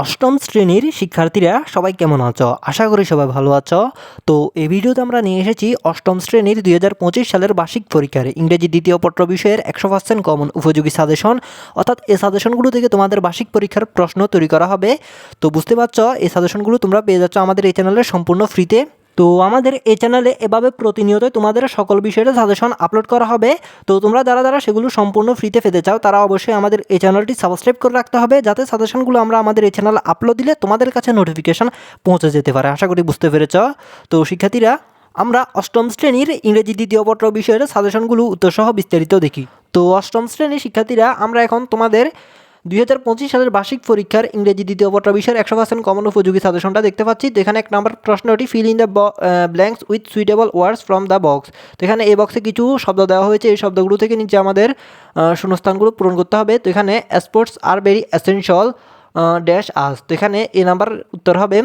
অষ্টম শ্রেণির শিক্ষার্থীরা সবাই কেমন আছো? আশা করি সবাই ভালো আছো। তো এই ভিডিওতে আমরা নিয়ে এসেছি অষ্টম শ্রেণির দুই হাজার পঁচিশ সালের বার্ষিক পরীক্ষার ইংরেজি দ্বিতীয় পত্র বিষয়ের একশো পার্সেন্ট কমন উপযোগী সাজেশন অর্থাৎ এই সাজেশনগুলো থেকে তোমাদের বার্ষিক পরীক্ষার প্রশ্ন তৈরি করা হবে। তো বুঝতে পারছ, এই সাজেশনগুলো তোমরা পেয়ে যাচ্ছ আমাদের এই চ্যানেলে সম্পূর্ণ ফ্রিতে তো আমাদের এই চ্যানেলে এভাবে প্রতিনিয়ত তোমাদের সকল বিষয়ের সাজেশন আপলোড করা হবে। তো তোমরা যারা যারা সেগুলো সম্পূর্ণ ফ্রিতে পেতে চাও, তারা অবশ্যই আমাদের এই চ্যানেলটি সাবস্ক্রাইব করে রাখতে হবে, যাতে সাজেশনগুলো আমরা আমাদের এই চ্যানেলে আপলোড দিলে তোমাদের কাছে নোটিফিকেশন পৌঁছে যেতে পারে। আশা করি বুঝতে পেরেছ। তো শিক্ষার্থীরা, আমরা অষ্টম শ্রেণির ইংরেজি দ্বিতীয় পত্র বিষয়ের সাজেশনগুলো উত্তরসহ বিস্তারিত দেখি। তো অষ্টম শ্রেণির শিক্ষার্থীরা, আমরা এখন তোমাদের দুই হাজার পঁচিশ সালের বার্ষিক পরীক্ষার ইংরেজি দ্বিতীয় পত্র বিষয়ের একশো পার্সেন্ট কমন উপযোগী সাজেশনটা দেখতে পাচ্ছি। তো এখানে এক নম্বর প্রশ্নটি fill in the blanks with suitable words from the box তো এখানে এই বক্সে কিছু শব্দ দেওয়া হয়েছে। এই শব্দগুলো থেকে নিচে আমাদের শূন্যস্থানগুলো পূরণ করতে হবে। তো এখানে sports are very essential dash us তো এখানে এই নাম্বার উত্তর হবে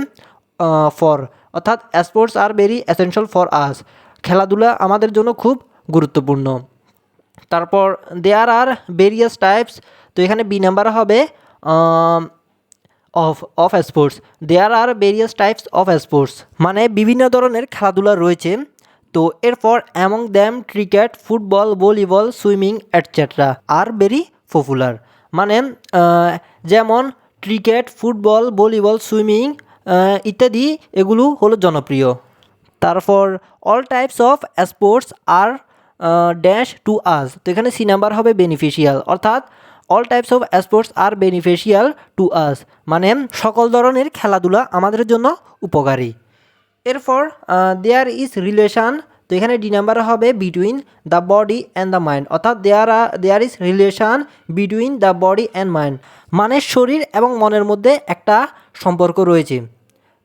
ফর অর্থাৎ sports are very essential for us খেলাধুলা আমাদের জন্য খুব গুরুত্বপূর্ণ। তারপর দেয়ার আর ভেরিয়াস টাইপস তো এখানে বি নাম্বার হবে of of sports there are various types of sports মানে বিভিন্ন ধরনের খেলাধুলা রয়েছে। তো এরপর among them cricket football volleyball swimming etcetera are very popular মানে যেমন ক্রিকেট ফুটবল ভলিবল সুইমিং ইত্যাদি এগুলো হলো জনপ্রিয়। তারপর all types of sports are dash to us তো এখানে সি নাম্বার হবে বেনিফিশিয়াল অর্থাৎ all types of sports are beneficial to us মানে সকল ধরনের খেলাধুলা আমাদের জন্য উপকারী। এরপর দেয়ার ইজ রিলেশন তো এখানে ডি নাম্বার হবে between the body and the mind অর্থাৎ there are there is relation between the body and mind মানে শরীর এবং মনের মধ্যে একটা সম্পর্ক রয়েছে।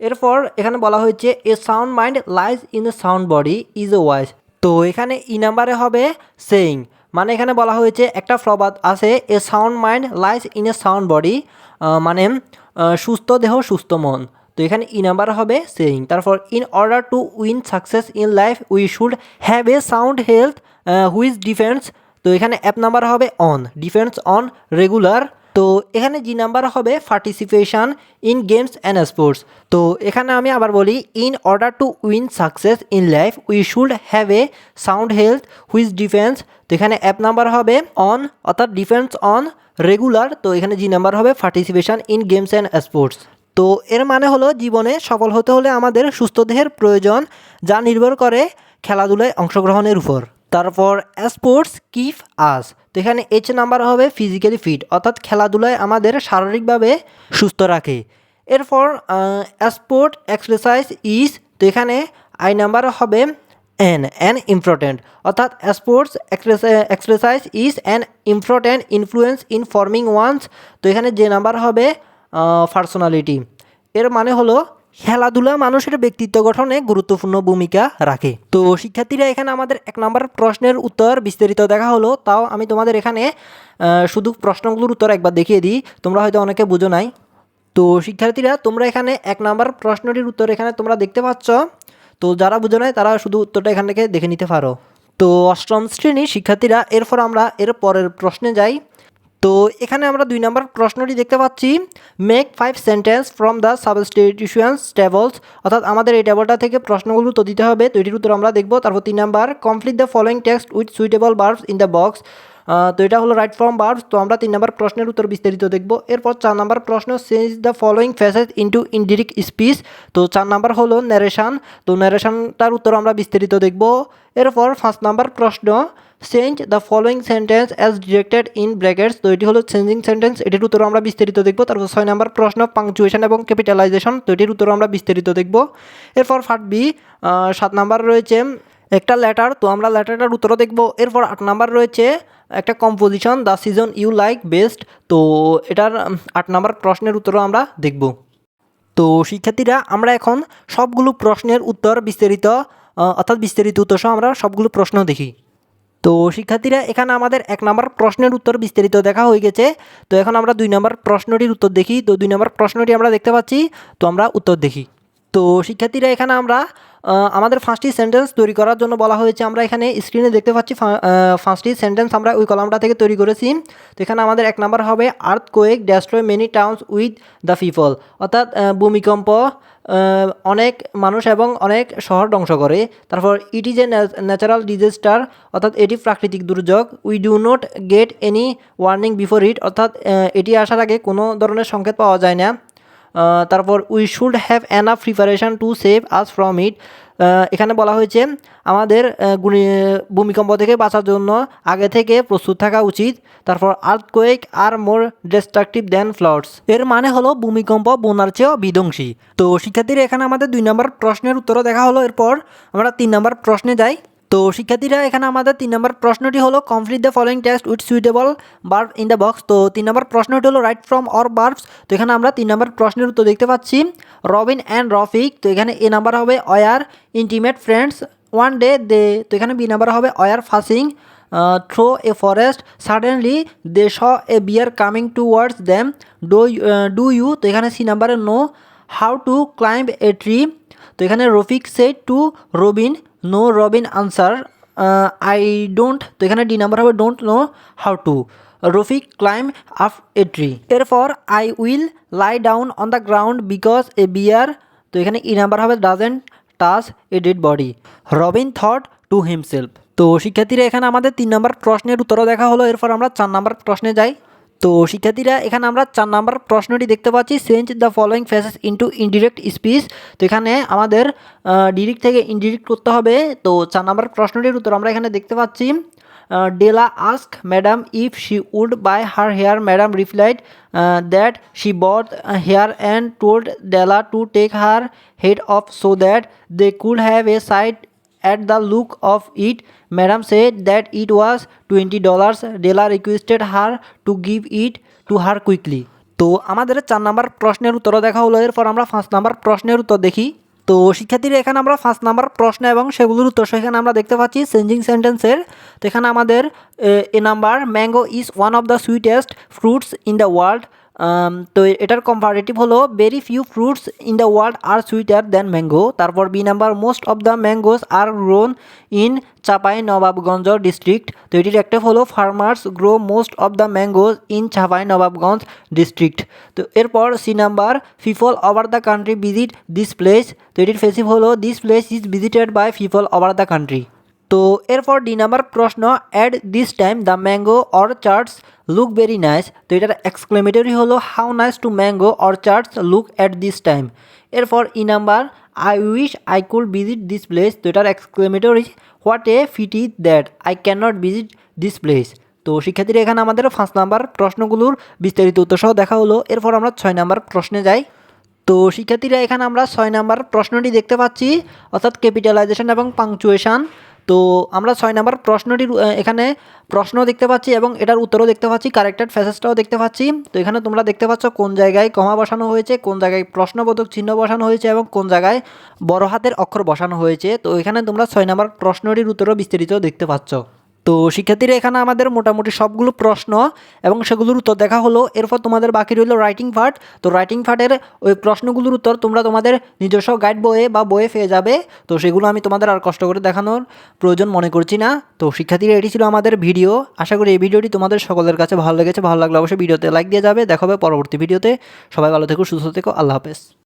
এরপর, এখানে বলা হয়েছে a sound mind lies in a sound body is a wise তো এখানে ই নাম্বারে হবে সেইং মানে এখানে বলা হয়েছে একটা প্রবাদ আছে, a sound mind lies in a sound body মানে সুস্থ দেহ, সুস্থ মন। তো এখানে ই নাম্বার হবে সেইং। তারপর, in order to win success in life, we should have a sound health which depends? তো এখানে অ্যাপ নাম্বার হবে অন। ডিফেন্স অন, রেগুলার তো এখানে জি নাম্বার হবে participation in games and sports তো এখানে আমি আবার বলি in order to win success in life we should have a sound health which depends তো এখানে অ্যাপ নাম্বার হবে অন অর্থাৎ ডিফেন্স অন রেগুলার তো এখানে জি নাম্বার হবে participation in games and sports তো এর মানে হলো জীবনে সফল হতে হলে আমাদের সুস্থ দেহের প্রয়োজন, যা নির্ভর করে খেলাধুলায় অংশগ্রহণের উপর। তারপর স্পোর্টস কিফ আস তো এখানে এইচ নাম্বার হবে ফিজিক্যালি ফিট অর্থাৎ খেলাধুলায় আমাদের শারীরিকভাবে সুস্থ রাখে। এরপর স্পোর্ট এক্সারসাইজ ইজ তো এখানে আই নাম্বার হবে এন অ্যান ইম্পর্টেন্ট অর্থাৎ sports exercise is an important influence in forming one's তো এখানে যে নাম্বার হবে পার্সোনালিটি এর মানে হলো খেলাধুলা মানুষের ব্যক্তিত্ব গঠনে গুরুত্বপূর্ণ ভূমিকা রাখে। তো শিক্ষার্থীরা এখানে আমাদের এক নম্বর প্রশ্নের উত্তর বিস্তারিত দেখা হলো। তাও আমি তোমাদের এখানে শুধু প্রশ্নগুলোর উত্তর একবার দেখিয়ে দিই। তোমরা হয়তো অনেকে বুঝো নাই। তো শিক্ষার্থীরা, তোমরা এখানে এক নম্বর প্রশ্নটির উত্তর এখানে তোমরা দেখতে পাচ্ছ। তো যারা বুঝো নাই, তারা শুধু উত্তরটা এখান থেকে দেখে নিতে পারো। তো অষ্টম শ্রেণির শিক্ষার্থীরা, এরপর আমরা এর পরের প্রশ্নে যাই। তো এখানে আমরা দুই নম্বর প্রশ্নটি দেখতে পাচ্ছি। Make five sentences from the substitutions tables অর্থাৎ আমাদের এই টেবলটা থেকে প্রশ্নগুলো তো দিতে হবে। তো এটির উত্তর আমরা দেখব। তারপর তিন number complete the following text with suitable verbs in the box তো এটা হলো রাইট ফর্ম বার্বস তো আমরা তিন নম্বর প্রশ্নের উত্তর বিস্তারিত দেখব। এরপর চার নম্বর প্রশ্ন change the following phrases into indirect speech তো চার নাম্বার হলো ন্যারেশন তো ন্যারেশনটার উত্তর আমরা বিস্তারিত দেখব। এরপর পাঁচ নাম্বার প্রশ্ন change the following sentence as directed in brackets তো এটি হলো চেঞ্জিং সেন্টেন্স এটির উত্তর আমরা বিস্তারিত দেখব। তারপর ছয় নম্বর, প্রশ্ন পাংচুয়েশন এবং ক্যাপিটালাইজেশন তো এটির উত্তর আমরা বিস্তারিত দেখব। এরপর ফার্ট বি সাত নাম্বার রয়েছে, একটা লেটার তো আমরা লেটারটার উত্তরও দেখব। এরপর আট নাম্বার রয়েছে, একটা composition the season you like best তো এটার আট নাম্বার প্রশ্নের উত্তরও আমরা দেখব। তো শিক্ষার্থীরা, আমরা এখন সবগুলো প্রশ্নের উত্তর বিস্তারিত অর্থাৎ বিস্তারিত উত্তর আমরা সবগুলো প্রশ্ন দেখি। তো শিক্ষার্থীরা, এখানে আমাদের এক নম্বর প্রশ্নের উত্তর বিস্তারিত দেখা হয়ে গেছে। তো এখন আমরা দুই নম্বর প্রশ্নটির উত্তর দেখি। তো দুই নম্বর প্রশ্নটি আমরা দেখতে পাচ্ছি। তো আমরা উত্তর দেখি। তো শিক্ষার্থীরা, এখানে আমরা আমাদের পাঁচটি সেন্টেন্স তৈরি করার জন্য বলা হয়েছে আমরা এখানে স্ক্রিনে দেখতে পাচ্ছি ফা- আহ, পাঁচটি সেন্টেন্স আমরা ওই কলামটা থেকে তৈরি করেছি। তো এখানে আমাদের এক নাম্বার হবে earthquake destroy many towns with the people অর্থাৎ ভূমিকম্প অনেক মানুষ এবং অনেক শহর ধ্বংস করে। তারপর it is a natural disaster অর্থাৎ এটি প্রাকৃতিক দুর্যোগ। We do not get any warning before it অর্থাৎ এটি আসার আগে কোনো ধরনের সংকেত পাওয়া যায় না। তারপর we should have enough preparation to save us from it এখানে বলা হয়েছে, আমাদের ভূমিকম্প থেকে বাঁচার জন্য আগে থেকে প্রস্তুত থাকা উচিত। তারপর earthquake are more destructive than floods এর মানে হলো ভূমিকম্প বন্যার চেয়েও বিধ্বংসী। তো শিক্ষার্থীরা, এখানে আমাদের দুই নম্বর প্রশ্নের উত্তরও দেখা হলো। এরপর আমরা তিন নম্বর প্রশ্নে যাই। তো শিক্ষার্থীরা, এখানে আমাদের তিন নম্বর প্রশ্নটি হলো complete the following test with suitable verb in the box তো তিন নম্বর প্রশ্নটি হলো রাইট ফ্রম অর বার্বস তো এখানে আমরা তিন নম্বর প্রশ্নের উত্তর দেখতে পাচ্ছি রবিন অ্যান্ড রফিক তো এখানে এ নাম্বার হবে are intimate friends one day they তো এখানে বি নাম্বার হবে are passing through a forest suddenly they saw a bear coming towards them do do you তো এখানে সি নাম্বারে know how to climb a tree তো এখানে Rafiq said to Robin no Robin answer I don't তো এখানে D number হবে don't know how to Rafiq climb up a tree এরপর I will lie down on the ground because a bear তো এখানে E number হবে doesn't touch a dead body Robin thought to himself তো শিক্ষার্থীরা, এখানে আমাদের তিন নম্বর প্রশ্নের উত্তরও দেখা হলো। এরপর আমরা চার নম্বর প্রশ্নে যাই। তো শিক্ষার্থীরা, এখানে আমরা চার নাম্বার প্রশ্নটি দেখতে পাচ্ছি। Change the following phrases into indirect speech তো এখানে আমাদের ডিরেক্ট থেকে ইনডিরেক্ট করতে হবে। তো চার নাম্বার প্রশ্নটির উত্তর আমরা এখানে দেখতে পাচ্ছি। Della ask madam if she would buy her hair madam replied that she bought hair and told Della to take her head off so that they could have a side At the look of it, Madam said that it was twenty dollars. Della requested her to give it to her quickly. তো আমাদের চার number প্রশ্নের উত্তর দেখা হলো এরপর আমরা পাঁচ নাম্বার প্রশ্নের উত্তর দেখি তো শিক্ষার্থীরা এখানে আমরা পাঁচ নাম্বার প্রশ্ন এবং সেগুলোর উত্তর সেখানে আমরা দেখতে পাচ্ছি চেঞ্জিং সেন্টেন্সের তো এখানে আমাদের A number mango is one of the sweetest fruits in the world তো এটার কম্পারেটিভ হলো very few fruits in the world are sweeter than mango তারপর B number most of the mangoes are grown in Chapai Nawabganj district তো এটির একটা হলো farmers grow most of the mangoes in Chapai Nawabganj district তো এরপর C number people over the country visit this place তো এটির ফেসিভ হলো this place is visited by people over the country তো এরপর ডি নাম্বার প্রশ্ন at this time the mango orchards look very nice তো এটার এক্সক্লেমেটরি হলো how nice to mango orchards look at this time এরপর E number I wish I could visit this place তো এটার exclamatory what a pity is that I can not visit this place তো শিক্ষার্থীরা, এখানে আমাদের পাঁচ number প্রশ্নগুলোর বিস্তারিত উত্তর সহ দেখা হলো। এরপর আমরা ছয় নাম্বার প্রশ্নে যাই। তো শিক্ষার্থীরা, এখানে আমরা ছয় নাম্বার প্রশ্নটি দেখতে পাচ্ছি, অর্থাৎ ক্যাপিটালাইজেশন এবং পাংচুয়েশন তো আমরা ছয় নাম্বার প্রশ্নটির এখানে প্রশ্ন দেখতে পাচ্ছি এবং এটার উত্তরও দেখতে পাচ্ছি কারেক্টেড ফেসেসটাও দেখতে পাচ্ছি। তো এখানে তোমরা দেখতে পাচ্ছ কোন জায়গায় কমা বসানো হয়েছে, কোন জায়গায় প্রশ্নবোধক চিহ্ন বসানো হয়েছে এবং কোন জায়গায় বড় হাতের অক্ষর বসানো হয়েছে। তো এখানে তোমরা ছয় নাম্বার প্রশ্নটির উত্তরও বিস্তারিত দেখতে পাচ্ছ। তো শিক্ষার্থীরা এখানে আমাদের মোটামুটি সবগুলো প্রশ্ন এবং সেগুলোর উত্তর দেখা হলো। এরপর তোমাদের বাকি রইল রাইটিং পার্ট তো রাইটিং পার্টের ওই প্রশ্নগুলোর উত্তর তোমরা তোমাদের নিজস্ব গাইড বইয়ে বা বইয়ে পেয়ে যাবে। তো সেগুলো আমি তোমাদের আর কষ্ট করে দেখানোর প্রয়োজন মনে করছি না। তো শিক্ষার্থীরা এটি ছিল আমাদের ভিডিও আশা করি এই ভিডিওটি তোমাদের সকলের কাছে ভালো লেগেছে। ভালো লাগলে অবশ্যই ভিডিওতে লাইক দিয়ে যাবে। দেখা হবে পরবর্তী ভিডিওতে সবাই ভালো থেকো, সুস্থ থেকো। আল্লাহ হাফেজ।